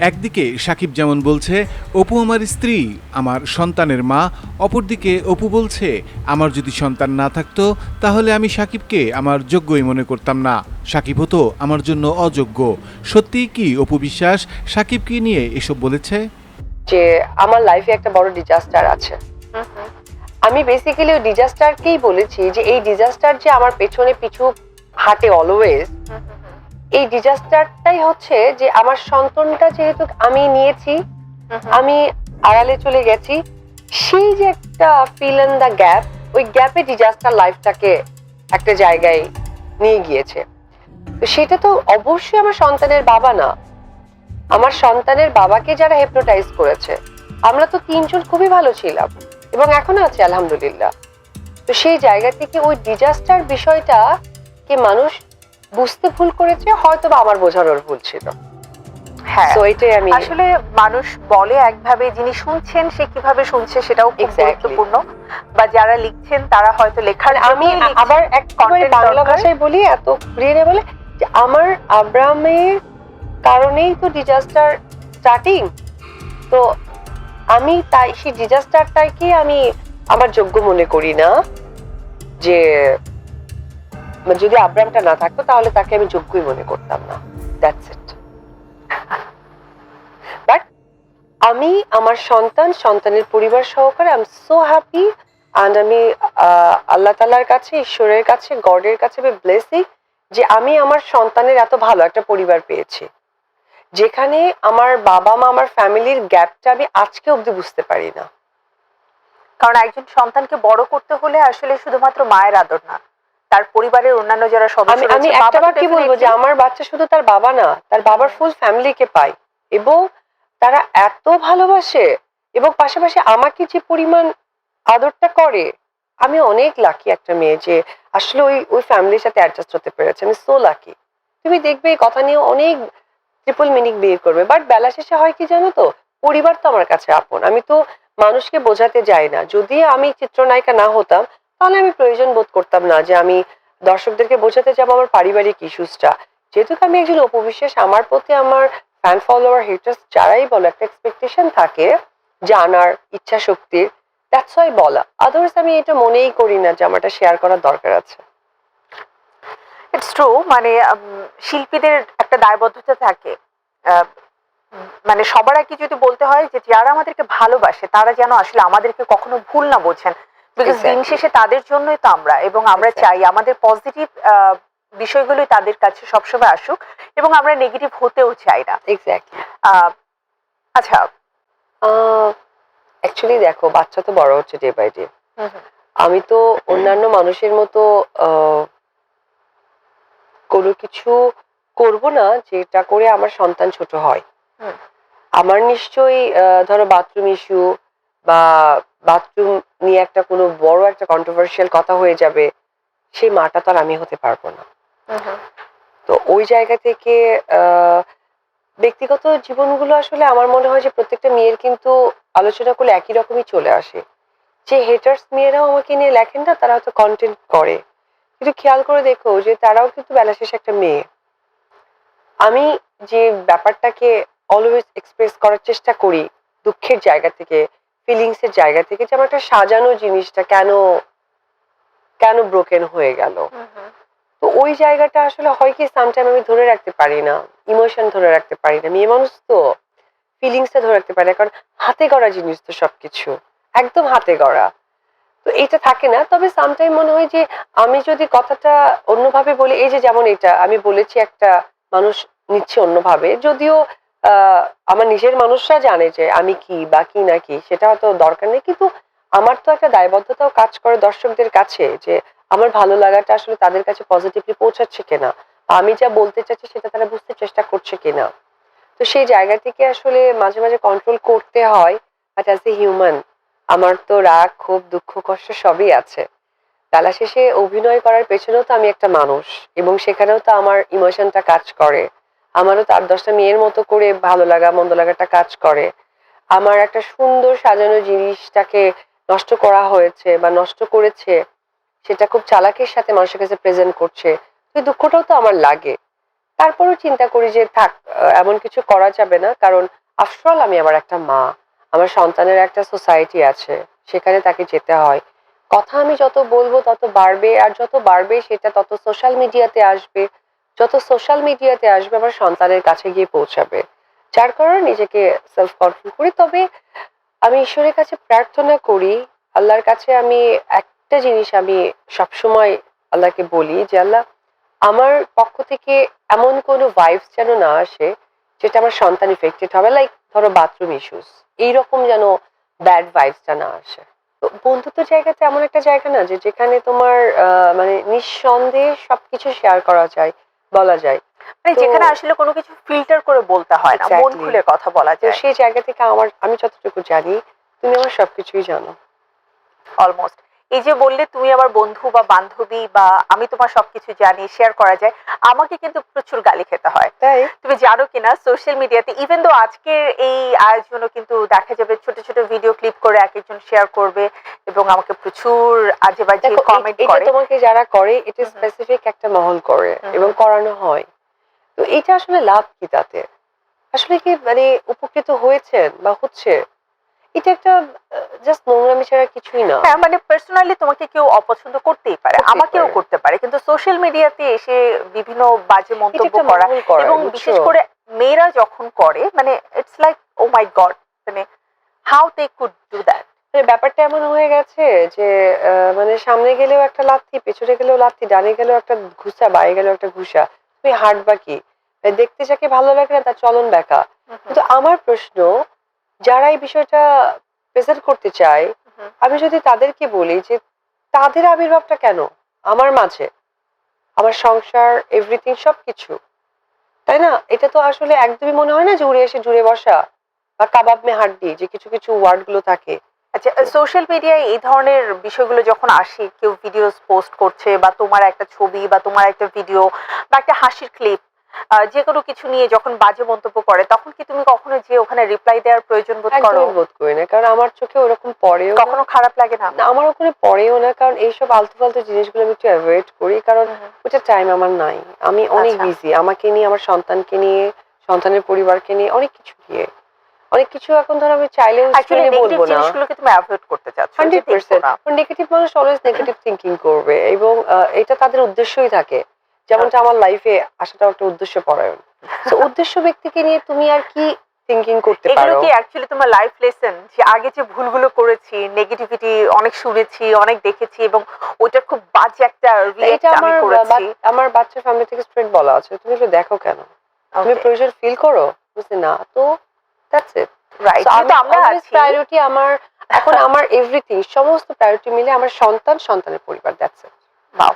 একদিকে সাকিব যেমন বলছে, অপু আমার স্ত্রী, আমার সন্তানের মা। অপরদিকে, অপু বলছে, আমার যদি সন্তান না থাকতো, তাহলে আমি সাকিবকে আমার যোগ্যই মনে করতাম না। সাকিব হতো আমার জন্য অযোগ্য। সত্যিই কি অপু বিশ্বাস? সাকিবকে নিয়ে এসব বলেছে? যে আমার লাইফে একটা বড় ডিজাস্টার আছে। আমি বেসিক্যালি ওই ডিজাস্টারকেই বলেছি যে এই ডিজাস্টার যে আমার পেছনে পিছু হাঁটে অলওয়েজ এই ডিজাস্টারটাই হচ্ছে যে আমার সন্তানটা যেহেতু আমি নিয়েছি আমি আড়ালে চলে গেছি সেই যে একটা ফিল ইন দ্য গ্যাপ ওই গ্যাপে ডিজাস্টার লাইফটাকে একটা জায়গায় নিয়ে গিয়েছে। তো সেটা তো অবশ্যই আমার সন্তানের বাবা না। আমার সন্তানের বাবাকে যারা হেপনোটাইজ করেছে আমরা তো তিনজন খুবই ভালো ছিলাম এবং এখনও আছে আলহামদুলিল্লাহ। তো সেই জায়গা থেকে ওই ডিজাস্টার বিষয়টা কে মানুষ বুঝতে ভুল করেছে হয়তো বা আমার বোঝানোর ভুল ছিল। হ্যাঁ তো এটাই আমি আসলে মানুষ বলে একভাবে যিনি শুনছেন সে কীভাবে শুনছে সেটাও খুব গুরুত্বপূর্ণ। বা যারা লিখছেন তারা হয়তো লেখার আমি আবার Content বাংলা ভাষায় বলি এত ঘুরিয়ে বলে যে আমার আব্রাহামের কারণেই তো ডিজাস্টার স্টার্টিং তো আমি তাই সেই ডিজাস্টারটাকে আমি আমার যোগ্য মনে করি না যে যদি আব্রাহামটা না থাকতো, তাহলে তাকে আমি যোগ্যই মনে করতাম না। দ্যাটস ইট বাট আমি, আমার সন্তান, সন্তানের পরিবার সহকারে I am so happy and আমি আল্লাহ তালার কাছে, ঈশ্বরের কাছে, গডের কাছে আমি ব্লেসিং যে আমি আমার সন্তানের এত ভালো একটা পরিবার পেয়েছি। যেখানে আমার বাবা মা, আমার ফ্যামিলির গ্যাপটা আমি আজকে অবধি বুঝতে পারি না। কারণ একজন সন্তানকে বড় করতে হলে আসলে শুধুমাত্র মায়ের আদর না তার পরিবারের অন্যান্য যারা সদস্য আমি একটা কি বলব যে আমার বাচ্চা শুধু তার বাবা না তার বাবার ফুল ফ্যামিলিকে পায়। এবং তারা এত ভালোবাসে এবং পাশাপাশি আমাকে যে পরিমাণ আদরটা করে আমি অনেক লাকি একটা মেয়ে যে আসলে ওই ওই ফ্যামিলির সাথে অ্যাডজাস্ট হতে পেরেছে। আমি সো লাকি তুমি দেখবে এই কথা নিয়ে অনেক ট্রিপল মিনিং বিয়ে করবে। বাট বেলা শেষে হয় কি জানো তো? পরিবার তো আমার কাছে আপন। আমি তো মানুষকে বোঝাতে যাই না। যদি আমি চিত্রনায়িকা না হতাম তাহলে আমি প্রয়োজন বোধ করতাম না যে আমি দর্শকদেরকে বোঝাতে যাব আমার পারিবারিক ইস্যুসটা। যেহেতু আমি একজন অপবিশ্বাস, আমার প্রতি আমার ফ্যান ফলোয়ার হেটার্স যারাই বলো, একটা এক্সপেকটেশন থাকে জানার ইচ্ছা শক্তির। দ্যাটস বলা। আদার্স আমি এটা মনেই করি না যে আমার এটা শেয়ার করার দরকার আছে। ইটস ট্রু মানে শিল্পীদের একটা দায়বদ্ধতা থাকে। মানে সবার আগে যদি বলতে হয় যে যারা আমাদেরকে ভালোবাসে, তারা যেন আসলে আমাদেরকে কখনো ভুল না বোঝেন। বিকজ দিন শেষে তাদের জন্যই তো আমরা এবং আমরা চাই আমাদের পজিটিভ বিষয়গুলোই তাদের কাছে সবসময় আসুক এবং আমরা নেগেটিভ হতেও চাই না। এক্স্যাক্টলি আচ্ছা। অ্যাকচুয়ালি দেখো বাচ্চা তো বড় হচ্ছে ডে বাই ডে আমি তো অন্যান্য মানুষের মতো কোনো কিছু করব না যেটা করে আমার সন্তান ছোট হয়। আমার নিশ্চয়ই ধরো বাথরুম ইস্যু বা বাথরুম নিয়ে একটা কোনো বড় একটা কন্ট্রোভার্সিয়াল কথা হয়ে যাবে সেই মাটা তো আর আমি হতে পারব না। তো ওই জায়গা থেকে ব্যক্তিগত জীবনগুলো আসলে আমার মনে হয় যে প্রত্যেকটা মেয়ের কিন্তু আলোচনা করলে একই রকমই চলে আসে। যে হেটার্স মেয়েরাও আমাকে নিয়ে লেখেন না তারা হয়তো কন্টেন্ট করে। কিন্তু খেয়াল করে দেখো যে তারাও কিন্তু বেলা শেষে একটা মেয়ে। আমি যে ব্যাপারটাকে অলওয়েজ এক্সপ্রেস করার চেষ্টা করি দুঃখের জায়গা থেকে ফিলিংস এর জায়গা থেকে যে আমার একটা সাজানো জিনিসটা কেন কেন ব্রোকেন হয়ে গেল? তো ওই জায়গাটা আসলে হয় কি সামটাইম আমি ধরে রাখতে পারি না ইমোশন ধরে রাখতে পারি না। মেয়ে মানুষ তো ফিলিংসটা ধরে রাখতে পারি কারণ হাতে গড়া জিনিস তো সবকিছু, একদম হাতে গড়া। তো এটা থাকে না, তবে সামটাইম মনে হয় যে আমি যদি কথাটা অন্যভাবে বলি, এই যে যেমন এটা, আমি বলেছি একটা মানুষ নিচ্ছে অন্যভাবে, যদিও আমার নিজের মানুষরা জানে যে আমি কি বা কি না কি, সেটা হয়তো দরকার নেই। কিন্তু আমার তো একটা দায়বদ্ধতাও কাজ করে দর্শকদের কাছে যে আমার ভালো লাগাটা আসলে তাদের কাছে পজিটিভলি পৌঁছাচ্ছে কিনা আমি যা বলতে চাচ্ছি সেটা তারা বুঝতে চেষ্টা করছে কিনা। তো সেই জায়গা থেকে আসলে মাঝে মাঝে কন্ট্রোল করতে হয় বাট অ্যাজ এ হিউম্যান আমার তো রাগ খুব দুঃখ, কষ্ট সবই আছে। বেলা শেষে অভিনয় করার পেছনেও তো আমি একটা মানুষ, এবং সেখানেও তো আমার ইমোশনটা কাজ করে। আমারও তো আট দশটা মেয়ের মতো করে ভালো লাগা, মন্দ লাগাটা কাজ করে। আমার একটা সুন্দর সাজানো জিনিসটাকে নষ্ট করা হয়েছে বা নষ্ট করেছে, সেটা খুব চালাকের সাথে মানুষের কাছে প্রেজেন্ট করছে তো দুঃখটাও তো আমার লাগে। তারপরেও চিন্তা করি যে থাক এমন কিছু করা যাবে না, কারণ আফটারঅল আমি আমার একটা মা, আমার সন্তানের একটা সোসাইটি আছে, সেখানে তাকে যেতে হয়। কথা আমি যত বলব তত বাড়বে, আর যত বাড়বে সেটা তত সোশ্যাল মিডিয়াতে আসবে। যত সোশ্যাল মিডিয়াতে আসবে আমার সন্তানের কাছে গিয়ে পৌঁছাবে। যার কারণে নিজেকে সেলফ কন্ট্রোল করি। তবে আমি ঈশ্বরের কাছে প্রার্থনা করি, আল্লাহর কাছে আমি একটা জিনিস আমি সবসময় আল্লাহকে বলি যে, আল্লাহ, আমার পক্ষ থেকে এমন কোনো ভাইবস যেন না আসে, যেটা আমার সন্তান ইফেক্টেড হবে। লাইক ধরো বাথরুম ইস্যুস এইরকম যেন ব্যাড ভাইবসটা না আসে। তো বন্ধুত্ব জায়গাতে এমন একটা জায়গা না যে, যেখানে তোমার মানে নিঃসন্দেহে সবকিছু শেয়ার করা যায়। বলা যায়। মানে যেখানে আসলে কোনো কিছু ফিল্টার করে বলতে হয় না মন খুলে কথা বলা যায়। সেই জায়গা থেকে আমার আমি যতটুকু জানি তুমি আমার সবকিছুই জানো। অলমোস্ট এই যে বললে তুমি আমার বন্ধু বা বান্ধবী বা আমি তোমার সবকিছু জানি শেয়ার করা যায় আমাকে কিন্তু প্রচুর গালি খেতে হয়। তাই? তুমি জানো কিনা সোশ্যাল মিডিয়াতে ইভেন তো আজকের এই আয়োজনও কিন্তু দেখা যাবে ছোট ছোট ভিডিও ক্লিপ করে এক একজন শেয়ার করবে এবং আমাকে প্রচুর আজে বাজে কমেন্ট এটা করে। তোমাকে যারা করে এটা। স্পেসিফিক একটা মহল করে এবং করানো হয়। তো এটা আসলে লাভ কি তাতে? আসলে কি মানে উপকৃত হয়েছেন বা হচ্ছে? এটা একটা জাস্ট নোংরামি ছাড়া কিছুই না। হ্যাঁ মানে পার্সোনালি তোমাকে কেউ অপছন্দ করতেই পারে আমাকেও করতে পারে কিন্তু সোশ্যাল মিডিয়াতে এসে বিভিন্ন বাজে মন্তব্য করা এবং বিশেষ করে মেয়েরা যখন করে মানে it's like oh my god মানে how they could do that ব্যাপারটা এমন হয়ে গেছে যে মানে সামনে গেলেও একটা লাথি পেছনে গেলেও লাথি ডানে গেলেও একটা ঘুষা বাইরে গেলেও একটা ঘুষা তুমি হাঁটবা কি? দেখতে যাকে ভালো লাগে না তার চলন দেখা কিন্তু আমার প্রশ্ন যারা এই বিষয়টা প্রেজেন্ট করতে চায় আমি যদি তাদেরকে বলি যে তাদের আবির্ভাবটা কেন? আমার মাঝে। আমার সংসার এভরিথিং সবকিছু। তাই না? এটা তো আসলে একদমই মনে হয় না যে উড়ে এসে জুড়ে বসা বা কাবাব মে হাড্ডি যে কিছু কিছু ওয়ার্ডগুলো থাকে। আচ্ছা সোশ্যাল মিডিয়ায় এই ধরনের বিষয়গুলো যখন আসে কেউ ভিডিওস পোস্ট করছে বা তোমার একটা ছবি বা তোমার একটা ভিডিও বা একটা হাসির ক্লিপ যে কোনো কিছু নিয়ে যখন বাজে মন্তব্য করে তখন কি তুমি কখনো যে ওখানে রিপ্লাই দেওয়ার প্রয়োজন বোধ করো? বোধ করি না কারণ আমার চোখে ওরকম পড়েও। কখনো খারাপ লাগে না? আমার ওখানে পড়েও না কারণ এইসব আলতু ফালতু জিনিসগুলো আমি একটু অ্যাভয়েড করি কারণ ওটা টাইম আমার নাই। আমি অনেক আচ্ছা। বিজি আমাকে নিয়ে আমার সন্তানকে নিয়ে সন্তানের পরিবারকে নিয়ে অনেক কিছু নিয়ে অনেক কিছু এখন ধর আমি চাইলেও স্ক্রিনে বলব না। জিনিসগুলোকে তুমি অ্যাভয়েড করতে চাচ্ছ। নেগেটিভ মানুষ অলওয়েজ নেগেটিভ থিঙ্কিং করবে এবং এটা তাদের উদ্দেশ্যই থাকে। যেমনটা আমার লাইফে আসাটাও একটা উদ্দেশ্য পরায়ণ। তো উদ্দেশ্য ব্যক্তিকে নিয়ে তুমি আর কি থিঙ্কিং করতে এগুলো কি অ্যাকচুয়ালি তোমার লাইফ লেসন যে আগে যে ভুলগুলো করেছি নেগেটিভিটি অনেক শুনেছি অনেক দেখেছি এবং ওইটার খুব বাজে একটা রিয়েক্ট আমি করেছি। আমার বাচ্চার ফ্যামিলি থেকে স্ট্রেট বলা আছে। তুমি একটু দেখো কেন? তুমি প্রয়োজন ফিল করো? বুঝলি না তো দ্যাটস ইট right. So, আমরা আছি। priority আমার এখন আমার এভরিথিং সমস্ত প্রায়োরিটি মিলে আমার সন্তান সন্তানের পরিবার দ্যাটস ইট Wow.